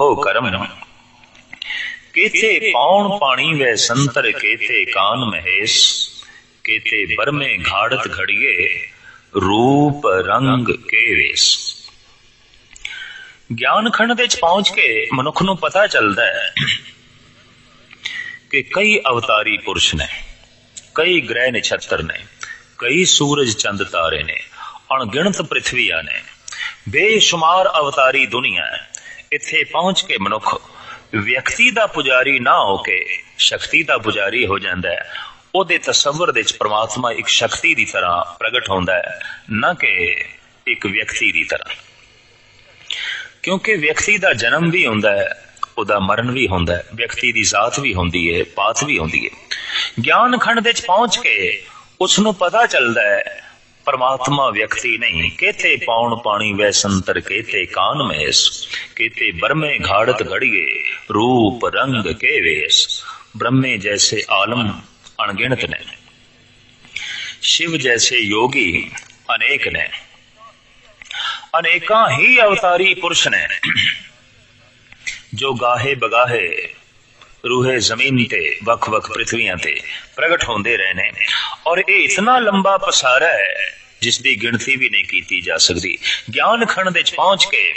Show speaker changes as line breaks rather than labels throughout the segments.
ਹੋ ਕਰਮ ਕੇਤੇ ਪੌਣ ਪਾਣੀ ਵੈ ਸੰਤਰ ਕੇਤੇ ਕਾਨ ਮਹੇਸ਼ ਕੇਤੇ ਬਰਮੇ ਘਾੜਤ ਘੜੀਏ, ਰੂਪ ਰੰਗ ਕੇ ਵੇਸ ਗਿਆਨ ਖੰਡ ਦੇ ਵਿੱਚ ਪਹੁੰਚ ਕੇ ਮਨੁੱਖ ਨੂੰ ਪਤਾ ਚੱਲਦਾ ਹੈ ਕਿ ਕਈ ਅਵਤਾਰੀ ਪੁਰਸ਼ ਨੇ, ਕਈ ਗ੍ਰਹਿ ਨਛੱਤਰ ਨੇ, ਕਈ ਸੂਰਜ ਚੰਦ ਤਾਰੇ ਨੇ, ਅਣਗਿਣਤ ਪ੍ਰਿਥਵੀਆਂ ਨੇ, ਬੇਸ਼ੁਮਾਰ ਅਵਤਾਰੀ ਦੁਨੀਆ ਹੈ। ਇੱਥੇ ਪਹੁੰਚ ਕੇ ਮਨੁੱਖ ਵਿਅਕਤੀ ਦਾ ਪੁਜਾਰੀ ਨਾ ਹੋ ਕੇ ਸ਼ਕਤੀ ਦਾ ਪੁਜਾਰੀ ਹੋ ਜਾਂਦਾ ਹੈ। ਉਹਦੇ ਤਸੱਵਰ ਦੇ ਵਿੱਚ ਪ੍ਰਮਾਤਮਾ ਇੱਕ ਸ਼ਕਤੀ ਦੀ ਤਰ੍ਹਾਂ ਪ੍ਰਗਟ ਹੁੰਦਾ ਹੈ, ਨਾ ਕਿ ਇੱਕ ਵਿਅਕਤੀ ਦੀ ਤਰ੍ਹਾਂ। ਕਿਉਂਕਿ ਵਿਅਕਤੀ ਦਾ ਜਨਮ ਵੀ ਹੁੰਦਾ ਹੈ, ਉਹਦਾ ਮਰਨ ਵੀ ਹੁੰਦਾ ਹੈ, ਵਿਅਕਤੀ ਦੀ ਜ਼ਾਤ ਵੀ ਹੁੰਦੀ ਹੈ, ਪਾਤ ਵੀ ਹੁੰਦੀ ਹੈ। ਗਿਆਨ ਖੰਡ ਦੇ ਵਿੱਚ ਪਹੁੰਚ ਕੇ ਉਸ ਨੂੰ ਪਤਾ ਚੱਲਦਾ ਹੈ ਪਰਮਾਤਮਾ ਵਿਅਕਤੀ ਨਹੀਂ। ਕੇਤੇ ਪੌਣ ਪਾਣੀ ਵੈ ਸੰਤਰ ਕੇਤੇ ਕਾਨ ਮੈਸ ਕੇਤੇ ਬਰਮੇ ਘਾੜਤ ਘੜੀਏ, ਰੂਪ ਰੰਗ ਕੇ ਵੇਸ ਬ੍ਰਹਮੇ ਜੈਸੇ ਆਲਮ ਅਣਗਿਣਤ ਨੇ। ਸ਼ਿਵ ਜੈਸੇ ਯੋਗੀ ਅਨੇਕ ਨੇ। ਅਨੇਕਾਂ ਹੀ ਅਵਤਾਰੀ ਪੁਰਸ਼ ਨੇ। ਜੋ ਗਾਹੇ ਬਗਾਹੇ ਰੂਹੇ ਜ਼ਮੀਨ ਤੇ, ਵੱਖ-ਵੱਖ ਪ੍ਰithviਆਂ ਤੇ ਪ੍ਰਗਟ ਹੁੰਦੇ ਰਹੇ ਨੇ ਔਰ ਇਹ ਇਤਨਾ ਲੰਬਾ ਪਸਾਰਾ ਹੈ ਜਿਸ ਦੀ ਗਿਣਤੀ ਵੀ ਨਹੀਂ ਕੀਤੀ ਜਾ ਸਕਦੀ। ਗਿਆਨ ਖੰਡ ਵਿੱਚ ਪਹੁੰਚ ਕੇ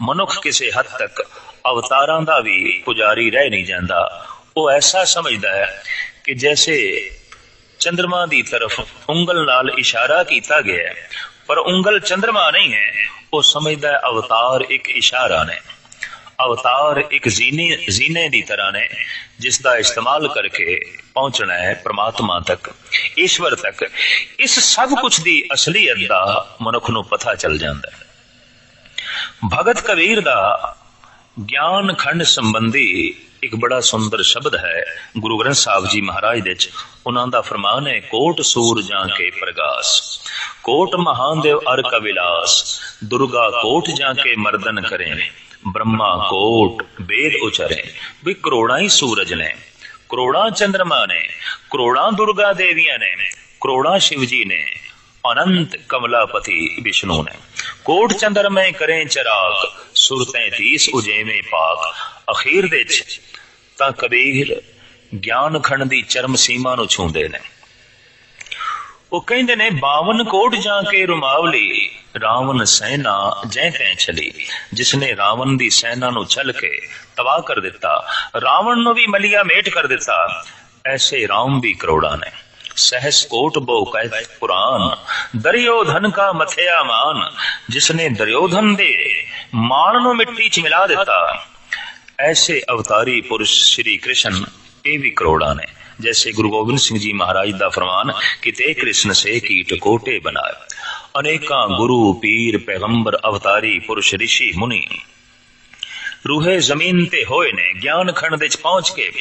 ਮਨੁੱਖ ਕਿਸੇ ਹੱਦ ਤੱਕ ਅਵਤਾਰਾਂ ਦਾ ਵੀ ਪੁਜਾਰੀ ਰਹਿ ਨਹੀਂ ਜਾਂਦਾ। ਉਹ ਐਸਾ ਸਮਝਦਾ ਹੈ ਕਿ ਜੈਸੇ ਚੰ드ਰਮਾ ਦੀ ਤਰਫ ਉਂਗਲ ਨਾਲ ਇਸ਼ਾਰਾ ਕੀਤਾ ਗਿਆ ਹੈ, ਪਰ ਉਂਗਲ ਚੰ드ਰਮਾ ਨਹੀਂ ਹੈ, ਉਹ ਸਮਝਦਾ ਹੈ ਅਵਤਾਰ ਇੱਕ ਇਸ਼ਾਰਾ ਨੇ। ਅਵਤਾਰ ਇੱਕ ਜ਼ੀਨੇ ਜ਼ੀਨੇ ਦੀ ਤਰ੍ਹਾਂ ਨੇ, ਜਿਸ ਦਾ ਇਸਤੇਮਾਲ ਕਰਕੇ ਪਹੁੰਚਣਾ ਹੈ ਪ੍ਰਮਾਤਮਾ ਤੱਕ, ਈਸ਼ਵਰ ਤੱਕ। ਇਸ ਸਭ ਕੁਝ ਦੀ ਅਸਲੀਅਤ ਦਾ ਮਨੁੱਖ ਨੂੰ ਪਤਾ ਚੱਲ ਜਾਂਦਾ ਹੈ। ਭਗਤ ਕਬੀਰ ਦਾ ਗਿਆਨ ਖੰਡ ਸੰਬੰਧੀ ਇੱਕ ਬੜਾ ਸੁੰਦਰ ਸ਼ਬਦ ਹੈ। ਗੁਰੂ ਗ੍ਰੰਥ ਸਾਹਿਬ ਜੀ ਮਹਾਰਾਜ ਦੇ ਵਿੱਚ ਉਹਨਾਂ ਦਾ ਫਰਮਾਨ ਹੈ, ਕੋਟ ਸੂਰ ਕੇ ਪ੍ਰਗਾਸ। ਕੋਟ ਮਹਾਨਦੇਵ ਅਰ ਕਵਿਲਾਸ ਦੁਰਗਾ ਕੋਟ ਜਾਂ ਕੇ ਮਰਦਨ ਕਰੇ, ਬ੍ਰਹਮਾ ਕੋਟ ਵੇਦ ਉਚਰੇ। ਵੀ ਕਰੋੜਾਂ ਹੀ ਸੂਰਜ ਨੇ, ਕਰੋੜਾਂ ਚੰ드ਰਮਾ ਨੇ, ਕਰੋੜਾਂ ਦੁਰਗਾ ਦੇਵੀਆਂ ਨੇ, ਕਰੋੜਾਂ ਸ਼ਿਵ ਜੀ ਨੇ, ਅਨੰਤ ਕਮਲਾਪਤੀ ਵਿਸ਼ਨੂੰ ਨੇ। ਕੋਟ ਚੰਦਰਮੇ ਕਰੇ ਚਰਾਗ ਸੁਰਤੈ 30 ਉਜੇਵੇਂ ਪਾਕ ਅਖੀਰ ਦੇ ਚ ਤਾਂ ਕਬੀਰ ਗਿਆਨ ਖੰਡ ਦੀ ਚਰਮ ਸੀਮਾ ਨੂੰ ਛੂੰਦੇ ਨੇ ਉਹ ਕਹਿੰਦੇ ਨੇ 52 ਕੋਟ ਜਾਂ ਕੇ ਰੁਮਾਵਲੀ ਰਾਵਣ ਸੈਨਾ ਜੈ ਤੈ ਚਲੀ ਜਿਸਨੇ ਰਾਵਣ ਦੀ ਸੈਨਾ ਨੂੰ ਛਲ ਕੇ ਤਬਾਹ ਕਰ ਦਿੱਤਾ ਰਾਵਣ ਨੂੰ ਵੀ ਮਲਿਆ ਮੇਟ ਕਰ ਦਿੱਤਾ ਐਸੇ ਰਾਮ ਵੀ ਕਰੋੜਾਂ ਨੇ सहस कोट बो कह पुराण दरियोधन का मथया मान जिसने दरियोधन दे मान ਨੂੰ ਮਿੱਟੀ 'ਚ ਮਿਲਾ ਦਿੱਤਾ ਐਸੇ ਅਵਤਾਰੀ ਪੁਰਸ਼ ਸ੍ਰੀ ਕ੍ਰਿਸ਼ਨ ਇਹ ਵੀ ਕਰੋੜਾਂ ਨੇ जैसे गुरु गोबिंद सिंह जी महाराज ਦਾ ਫਰਮਾਨ ਕਿਤੇ ਕ੍ਰਿਸ਼ਨ ਸੇ ਕੀਟ ਕੋਟੇ ਬਣਾਏ ਅਨੇਕਾਂ ਗੁਰੂ ਪੀਰ ਪੈਗੰਬਰ ਅਵਤਾਰੀ ਪੁਰਸ਼ ઋષਿ ਮੁਨੀ ਰੂਹੇ ਜ਼ਮੀਨ ਤੇ ਹੋਏ ਨੇ ਗਿਆਨ ਖੰਡ ਦੇ ਵਿੱਚ ਪਹੁੰਚ ਕੇ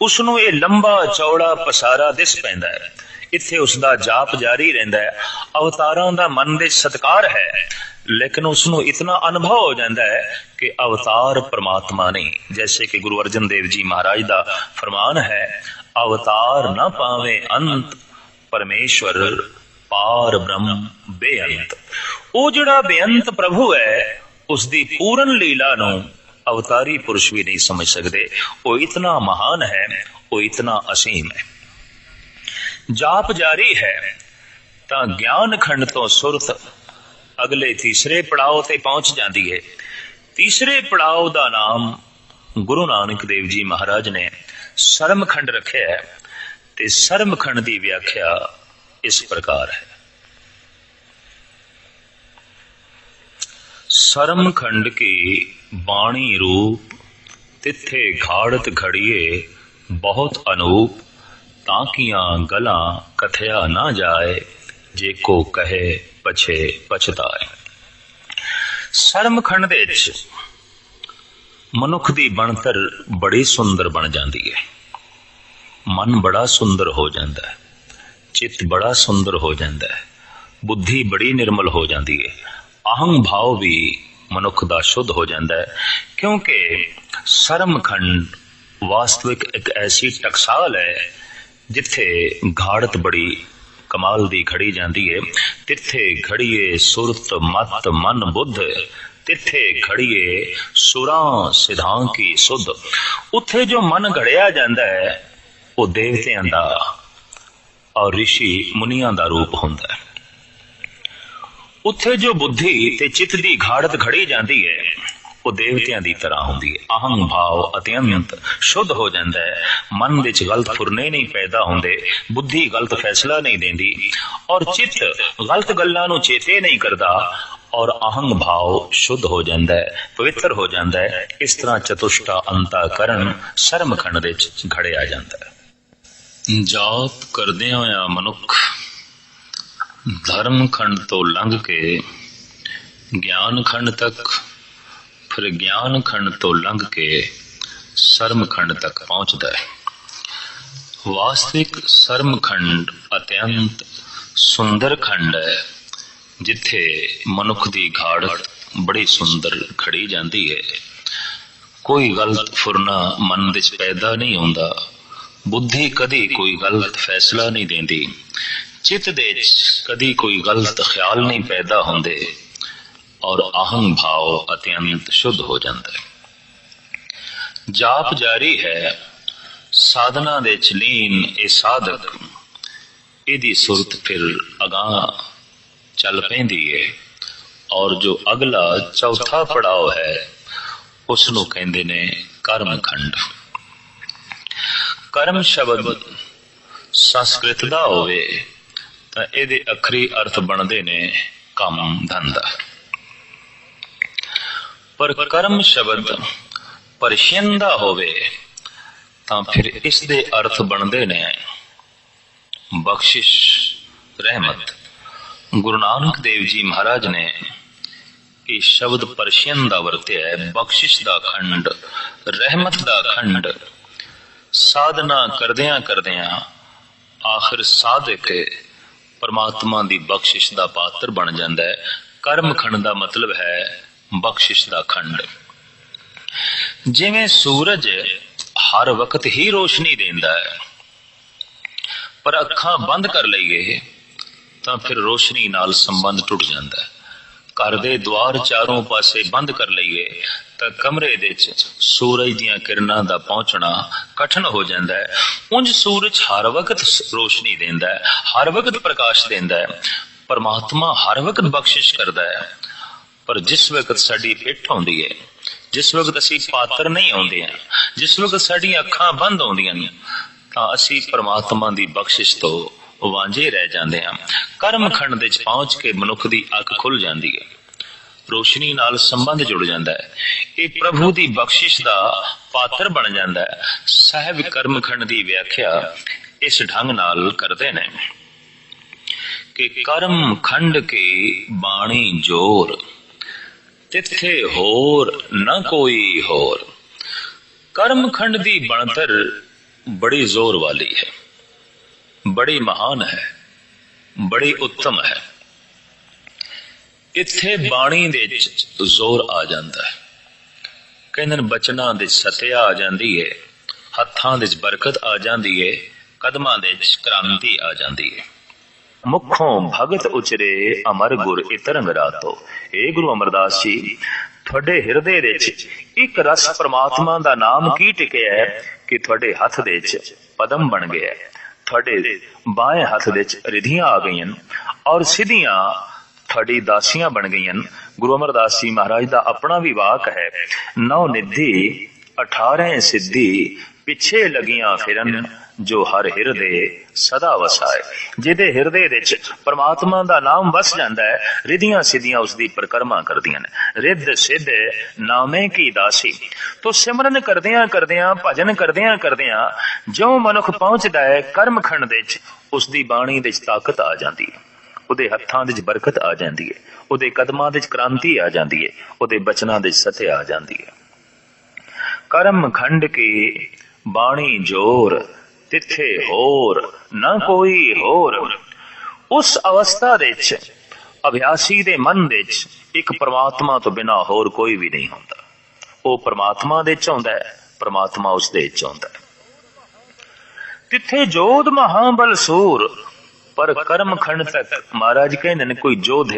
ਉਸ ਨੂੰ ਇਹ ਲੰਬਾ ਚੌੜਾ ਪਸਾਰਾ ਦਿਸ ਪੈਂਦਾ ਹੈ ਇੱਥੇ ਉਸ ਦਾ ਜਾਪ ਜਾਰੀ ਰਹਿੰਦਾ ਹੈ ਅਵਤਾਰਾਂ ਦਾ ਮਨ ਦੇ ਸਤਕਾਰ ਹੈ ਲੇਕਿਨ ਉਸ ਨੂੰ ਇਤਨਾ ਅਨੁਭਵ ਹੋ ਜਾਂਦਾ ਹੈ ਕਿ ਅਵਤਾਰ ਪ੍ਰਮਾਤਮਾ ਨਹੀਂ ਜੈਸੇ ਕਿ ਗੁਰੂ ਅਰਜਨ ਦੇਵ ਜੀ ਮਹਾਰਾਜ ਦਾ ਫਰਮਾਨ ਹੈ, ਅਵਤਾਰ ਨਾ ਪਾਵੇ ਅੰਤ, ਪਰਮੇਸ਼ਵਰ ਪਾਰ ਬ੍ਰਹਮ ਬੇਅੰਤ। ਉਹ ਜਿਹੜਾ ਬੇਅੰਤ ਪ੍ਰਭੂ ਹੈ ਉਸ ਦੀ ਪੂਰਨ ਲੀਲਾ ਨੂੰ ਅਵਤਾਰੀ ਪੁਰਸ਼ ਵੀ ਨਹੀਂ ਸਮਝ ਸਕਦੇ। ਉਹ ਇਤਨਾ ਮਹਾਨ ਹੈ, ਉਹ ਇਤਨਾ ਅਸੀਮ ਹੈ। ਜਾਪ ਜਾਰੀ ਹੈ, ਤਾਂ ਗਿਆਨ ਖੰਡ ਤੋਂ ਸੁਰਤ ਅਗਲੇ ਤੀਸਰੇ ਪੜਾਅ ਤੇ ਪਹੁੰਚ ਜਾਂਦੀ ਹੈ। ਤੀਸਰੇ ਪੜਾਅ ਦਾ ਨਾਮ ਗੁਰੂ ਨਾਨਕ ਦੇਵ ਜੀ ਮਹਾਰਾਜ ਨੇ ਸਰਮਖੰਡ ਰੱਖਿਆ ਹੈ ਤੇ ਸਰਮਖੰਡ ਦੀ ਵਿਆਖਿਆ ਇਸ ਪ੍ਰਕਾਰ ਹੈ। ਸਰਮਖੰਡ ਕੀ ਬਾਣੀ ਰੂਪ ਤਿੱਥੇ ਘਾੜਤ ਘੜੀਏ ਬਹੁਤ ਅਨੂਪ ਤਾਂ ਕੀਆਂ ਗਲਾਂ ਕਥਿਆ ਨਾ ਜਾਏ, ਜੇ ਕੋ ਕਹੇ ਪਛੇ ਪਛਤਾਏ। ਸਰਮਖੰਡ ਦੇ ਵਿੱਚ ਮਨੁੱਖ ਦੀ ਬਣਤਰ ਬੜੀ ਸੁੰਦਰ ਬਣ ਜਾਂਦੀ ਹੈ। ਮਨ ਬੜਾ ਸੁੰਦਰ ਹੋ ਜਾਂਦਾ ਹੈ। ਚਿੱਤ ਬੜਾ ਸੁੰਦਰ ਹੋ ਜਾਂਦਾ ਹੈ। ਬੁੱਧੀ ਬੜੀ ਨਿਰਮਲ ਹੋ ਜਾਂਦੀ ਹੈ। ਅਹੰ ਭਾਵ ਵੀ ਮਨੁੱਖ ਦਾ ਸ਼ੁੱਧ ਹੋ ਜਾਂਦਾ ਹੈ। ਕਿਉਂਕਿ ਸਰਮਖੰਡ ਵਾਸਤਵਿਕ ਇੱਕ ਐਸੀ ਟਕਸਾਲ ਹੈ ਜਿੱਥੇ ਘਾੜਤ ਬੜੀ ਕਮਾਲ ਦੀ ਖੜੀ ਜਾਂਦੀ ਹੈ ਤਿੱਥੇ ਖੜੀਏ ਸੁਰਤ ਮਤ ਮਨ ਬੁੱਧ। ਤਿੱਥੇ ਖੜੀਏ ਸੁਰਾਂ ਸਿਧਾਂ ਕੀ ਸੁਧ। ਉੱਥੇ ਜੋ ਮਨ ਘੜਿਆ ਜਾਂਦਾ ਹੈ ਉਹ ਦੇਵਤਿਆਂ ਦਾ ਔਰ ਰਿਸ਼ੀ ਮੁਨੀਆਂ ਦਾ ਰੂਪ ਹੁੰਦਾ ਹੈ ਉੱਥੇ ਜੋ ਬੁੱਧੀ ਤੇ ਚਿੱਤ ਦੀ ਘਾੜਤ ਖੜੀ ਜਾਂਦੀ ਹੈ ਉਹ ਦੇਵਤਿਆਂ ਦੀ ਤਰ੍ਹਾਂ ਹੁੰਦੀ ਹੈ। ਅਹੰ ਭਾਵ ਅਤਿਅੰਤ ਸ਼ੁੱਧ ਹੋ ਜਾਂਦਾ ਹੈ। ਮਨ ਵਿੱਚ ਗਲਤ ਫੁਰਨੇ ਨਹੀਂ ਪੈਦਾ ਹੁੰਦੇ, ਬੁੱਧੀ ਗਲਤ ਫੈਸਲਾ ਨਹੀਂ ਦਿੰਦੀ ਔਰ ਚਿੱਤ ਗਲਤ ਗੱਲਾਂ ਨੂੰ ਚੇਤੇ ਨਹੀਂ ਕਰਦਾ ਔਰ ਅਹੰਗ ਭਾਵ ਸ਼ੁੱਧ ਹੋ ਜਾਂਦਾ ਹੈ, ਪਵਿੱਤਰ ਹੋ ਜਾਂਦਾ ਹੈ। ਇਸ ਤਰ੍ਹਾਂ ਚਤੁਸ਼ਟਾ ਅੰਤਾ ਕਰਨ ਸਰਮਖੰਡ ਵਿੱਚ ਘੜਿਆ ਜਾਂਦਾ ਹੈ। ਜਾਪ ਕਰਦੇ ਹੋਇਆ ਮਨੁੱਖ ਧਰਮ ਖੰਡ ਤੋਂ ਲੰਘ ਕੇ ਗਿਆਨ ਖੰਡ ਤੱਕ ਫਿਰ ਗਿਆਨ ਖੰਡ ਤੋਂ ਲੰਘ ਕੇ ਸਰਮ ਖੰਡ ਤੱਕ ਪਹੁੰਚਦਾ ਹੈ। ਵਾਸਤਵਿਕ ਸਰਮ ਖੰਡ ਅਤਿਅੰਤ ਸੁੰਦਰ ਖੰਡ ਹੈ, ਜਿੱਥੇ ਮਨੁੱਖ ਦੀ ਘਾੜਤ ਬੜੀ ਸੁੰਦਰ ਖੜੀ ਜਾਂਦੀ ਹੈ। ਕੋਈ ਗਲਤ ਫੁਰਨਾ ਮਨ ਵਿੱਚ ਪੈਦਾ ਨਹੀਂ ਹੁੰਦਾ, ਬੁੱਧੀ ਕਦੀ ਕੋਈ ਗਲਤ ਫੈਸਲਾ ਨਹੀਂ ਦਿੰਦੀ, ਚਿੱਤ ਦੇ ਵਿੱਚ ਕਦੀ ਕੋਈ ਗਲਤ ਖਿਆਲ ਨਹੀਂ ਪੈਦਾ ਹੁੰਦੇ। ਔਰ ਅਹੰ ਭਾਵ ਅਤਿਅੰਤ ਸ਼ੁੱਧ ਹੋ ਜਾਂਦਾ ਹੈ। ਜਾਪ ਜਾਰੀ ਹੈ, ਸਾਧਨਾ ਦੇ ਚਲੀਨ ਇਹ ਸਾਧਕ, ਇਹਦੀ ਸੁਰਤ ਫਿਰ ਅਗਾਹ ਚੱਲ ਪੈਂਦੀ ਹੈ ਔਰ ਜੋ ਅਗਲਾ ਚੌਥਾ ਪੜਾਅ ਹੈ ਉਸ ਨੂੰ ਕਹਿੰਦੇ ਨੇ ਕਰਮ ਖੰਡ ਕਰਮ ਸ਼ਬਦ ਸੰਸਕ੍ਰਿਤ ਦਾ ਹੋਵੇ ਤਾਂ ਇਹਦੇ ਅਖਰੀ ਅਰਥ ਬਣਦੇ ਨੇ ਕੰਮ ਧੰਦਾ। ਪਰ ਕਰਮ ਸ਼ਬਦ ਪਰਸ਼ੀਨ ਦਾ ਹੋਵੇ, ਤਾਂ ਫਿਰ ਇਸ ਦੇ ਅਰਥ ਬਣਦੇ ਨੇ ਬਖਸ਼ਿਸ਼, ਰਹਿਮਤ। ਗੁਰੂ ਨਾਨਕ ਦੇਵ ਜੀ ਮਹਾਰਾਜ ਨੇ ਇਹ ਸ਼ਬਦ ਪਰਸ਼ੀਨ ਦਾ ਵਰਤਿਆ ਹੈ, ਬਖਸ਼ਿਸ਼ ਦਾ ਖੰਡ, ਰਹਿਮਤ ਦਾ ਖੰਡ। ਸਾਧਨਾ ਕਰਦਿਆਂ ਕਰਦਿਆਂ ਆਖਰ ਸਾਧਕ ਪਰਮਾਤਮਾ ਦੀ ਬਖਸ਼ਿਸ਼ ਦਾ ਪਾਤਰ ਬਣ ਜਾਂਦਾ ਹੈ। ਕਰਮ ਖੰਡ ਦਾ ਮਤਲਬ ਹੈ ਬਖਸ਼ਿਸ਼ ਦਾ ਖੰਡ। ਜਿਵੇਂ ਸੂਰਜ ਹਰ ਵਕਤ ਹੀ ਰੋਸ਼ਨੀ ਦਿੰਦਾ ਹੈ, ਪਰ ਅੱਖਾਂ ਬੰਦ ਕਰ ਲਈਏ, ਤਾਂ ਫਿਰ ਰੋਸ਼ਨੀ ਨਾਲ ਸੰਬੰਧ ਟੁੱਟ ਜਾਂਦਾ ਹੈ। ਘਰ ਦੇ ਦਵਾਰ ਚਾਰੋਂ ਪਾਸੇ ਬੰਦ ਕਰ ਲਈਏ, ਤਾਂ ਕਮਰੇ ਦੇ ਵਿੱਚ ਸੂਰਜ ਦੀਆਂ ਕਿਰਨਾਂ ਦਾ ਪਹੁੰਚਣਾ ਕਠਨ ਹੋ ਜਾਂਦਾ ਹੈ। ਉਂਝ ਸੂਰਜ ਹਰ ਵਕਤ ਰੋਸ਼ਨੀ ਦਿੰਦਾ ਹੈ, ਹਰ ਵਕਤ ਪ੍ਰਕਾਸ਼ ਦਿੰਦਾ ਹੈ, ਪਰਮਾਤਮਾ ਹਰ ਵਕਤ ਬਖਸ਼ਿਸ਼ ਕਰਦਾ ਹੈ। ਪਰ ਜਿਸ ਵਕਤ ਸਾਡੀ ਪਿੱਠ ਆਉਂਦੀ ਹੈ ਜਿਸ ਵਕਤ ਅਸੀਂ ਪਾਤਰ ਨਹੀਂ ਆਉਂਦੇ ਆ, ਜਿਸ ਵਕਤ ਸਾਡੀਆਂ ਅੱਖਾਂ ਬੰਦ ਆਉਂਦੀਆਂ ਨੇ, ਤਾਂ ਅਸੀਂ ਪਰਮਾਤਮਾ ਦੀ ਬਖਸ਼ਿਸ਼ ਤੋਂ ਵਾਂਝੇ ਰਹਿ ਜਾਂਦੇ ਹਾਂ ਕਰਮ ਖੰਡ ਦੇ ਵਿੱਚ ਪਹੁੰਚ ਕੇ ਮਨੁੱਖ ਦੀ ਅੱਖ ਖੁੱਲ ਜਾਂਦੀ ਹੈ ਰੋਸ਼ਨੀ ਨਾਲ ਸੰਬੰਧ ਜੁੜ ਜਾਂਦਾ ਹੈ ਇਹ ਪ੍ਰਭੂ ਦੀ ਬਖਸ਼ਿਸ਼ ਦਾ ਪਾਤਰ ਬਣ ਜਾਂਦਾ ਹੈ ਸਾਹਿਬ ਕਰਮ ਖੰਡ ਦੀ ਵਿਆਖਿਆ ਇਸ ਢੰਗ ਨਾਲ ਕਰਦੇ ਨੇ ਕਿ ਕਰਮ ਖੰਡ ਕੇ ਬਾਣੀ ਜੋਰ ਤਿੱਥੇ ਹੋਰ ਨਾ ਕੋਈ ਹੋਰ। ਕਰਮ ਖੰਡ ਦੀ ਬਣਤਰ ਬੜੀ ਜ਼ੋਰ ਵਾਲੀ ਹੈ। ਬੜੀ ਮਹਾਨ ਹੈ। ਬੜੀ ਉੱਤਮ ਹੈ। ਇੱਥੇ ਬਾਣੀ ਦੇ ਵਿੱਚ ਜ਼ੋਰ ਆ ਜਾਂਦਾ ਹੈ। ਕਹਿੰਦੇ ਬਚਨਾਂ ਦੇ ਸਤਿਆ ਆ ਜਾਂਦੀ ਹੈ ਹੱਥਾਂ ਦੇ ਵਿੱਚ ਬਰਕਤ ਆ ਜਾਂਦੀ ਹੈ ਕਦਮਾਂ ਦੇ ਵਿੱਚ ਕ੍ਰਾਂਤੀ ਆ ਜਾਂਦੀ ਹੈ ਮੁਖੋਂ ਭਗਤ ਉਚਰੇ ਅਮਰ ਗੁਰ ਇਤਰੰਗ ਰਾਤੋ ਏ ਗੁਰੂ ਅਮਰਦਾਸ ਜੀ, ਤੁਹਾਡੇ ਹਿਰਦੇ ਵਿੱਚ ਇੱਕ ਰਸ ਪ੍ਰਮਾਤਮਾ ਦਾ ਨਾਮ ਕੀ ਟਿਕਿਆ ਹੈ ਕਿ ਤੁਹਾਡੇ ਹੱਥ ਦੇ ਵਿੱਚ ਪਦਮ ਬਣ ਗਿਆ ਹੈ? ਤੁਹਾਡੇ ਬਾਹੇ ਹੱਥ ਦੇ ਵਿੱਚ ਰਿਧੀਆਂ ਆ ਗਈਆਂ ਔਰ ਸਿੱਧੀਆਂ ਤੁਹਾਡੀ ਦਾਸੀਆਂ ਬਣ ਗਈਆਂ। ਗੁਰੂ ਅਮਰਦਾਸ ਜੀ ਮਹਾਰਾਜ ਦਾ ਆਪਣਾ ਵੀ ਵਾਕ ਹੈ, ਨੌ ਨਿਧੀ 18 ਸਿੱਧੀ, ਪਿੱਛੇ ਲਗੀਆਂ ਫਿਰਨ ਜੋ ਹਰ ਹਿਰਦੇ ਸਦਾ ਵਸਾਏ। ਜਿਹਦੇ ਹਿਰਦੇ ਵਿੱਚ ਪਰਮਾਤਮਾ ਦਾ ਨਾਮ ਵਸ ਜਾਂਦਾ ਹੈ, ਰਿਧੀਆਂ ਸਿੱਧੀਆਂ ਉਸ ਦੀ ਪ੍ਰਕਰਮਾ ਕਰਦੀਆਂ ਨੇ। ਰਿੱਧ ਸਿੱਧ ਨਾਮੇ ਕੀ ਦਾਸੀ। ਤੋ ਸਿਮਰਨ ਕਰਦਿਆਂ ਕਰਦਿਆਂ, ਭਜਨ ਕਰਦਿਆਂ ਕਰਦਿਆਂ ਜੋ ਮਨੁੱਖ ਪਹੁੰਚਦਾ ਹੈ, ਕਰਮ ਖੰਡ ਦੇ ਵਿੱਚ ਉਸ ਦੀ ਬਾਣੀ ਦੇ ਵਿੱਚ ਤਾਕਤ ਆ ਜਾਂਦੀ ਹੈ। ਉਹਦੇ ਹੱਥਾਂ ਦੇ ਵਿੱਚ ਬਰਕਤ ਆ ਜਾਂਦੀ ਹੈ। ਉਹਦੇ ਕਦਮਾਂ ਦੇ ਵਿੱਚ ਕ੍ਰਾਂਤੀ ਆ ਜਾਂਦੀ ਹੈ। ਉਹਦੇ ਬਚਨਾਂ ਦੇ ਵਿੱਚ ਸਤਿ ਆ ਜਾਂਦੀ ਹੈ। ਕਰਮ ਖੰਡ ਕੇ ਬਾਣੀ ਜੋਰ ਤਿੱਥੇ ਹੋਰ, ਨਾ ਕੋਈ ਹੋਰ। ਉਸ ਅਵਸਥਾ ਦੇ ਵਿੱਚ, ਅਭਿਆਸੀ ਦੇ ਮਨ ਦੇ ਵਿੱਚ, ਇੱਕ ਪ੍ਰਮਾਤਮਾ ਤੋਂ ਬਿਨਾ ਹੋਰ ਕੋਈ ਵੀ ਨਹੀਂ ਹੁੰਦਾ। ਉਹ ਪ੍ਰਮਾਤਮਾ ਦੇ ਚ ਆਉਂਦਾ ਹੈ, ਪ੍ਰਮਾਤਮਾ ਉਸ ਦੇ ਚ ਆਉਂਦਾ ਹੈ। ਤਿੱਥੇ ਜੋਧ ਮਹਾਬਲ ਸੂਰ, ਪਰ ਕਰਮ ਖੰਡ ਤੱਕ, ਮਹਾਰਾਜ ਕਹਿੰਦੇ ਨੇ, ਕੋਈ ਜੋਧ,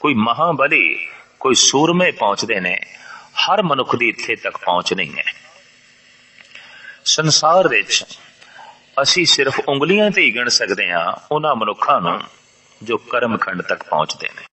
ਕੋਈ ਮਹਾਬਲੀ, ਕੋਈ ਸੂਰਮੇ ਪਹੁੰਚਦੇ ਨੇ, ਹਰ ਮਨੁੱਖ ਦੀ ਇੱਥੇ ਤੱਕ ਪਹੁੰਚ ਨਹੀਂ ਹੈ। ਸੰਸਾਰ ਵਿੱਚ ਅਸੀਂ ਸਿਰਫ ਉਂਗਲੀਆਂ ਤੇ ਹੀ ਗਿਣ ਸਕਦੇ ਹਾਂ ਉਹਨਾਂ ਮਨੁੱਖਾਂ ਨੂੰ ਜੋ ਕਰਮਖੰਡ ਤੱਕ ਪਹੁੰਚਦੇ ਨੇ।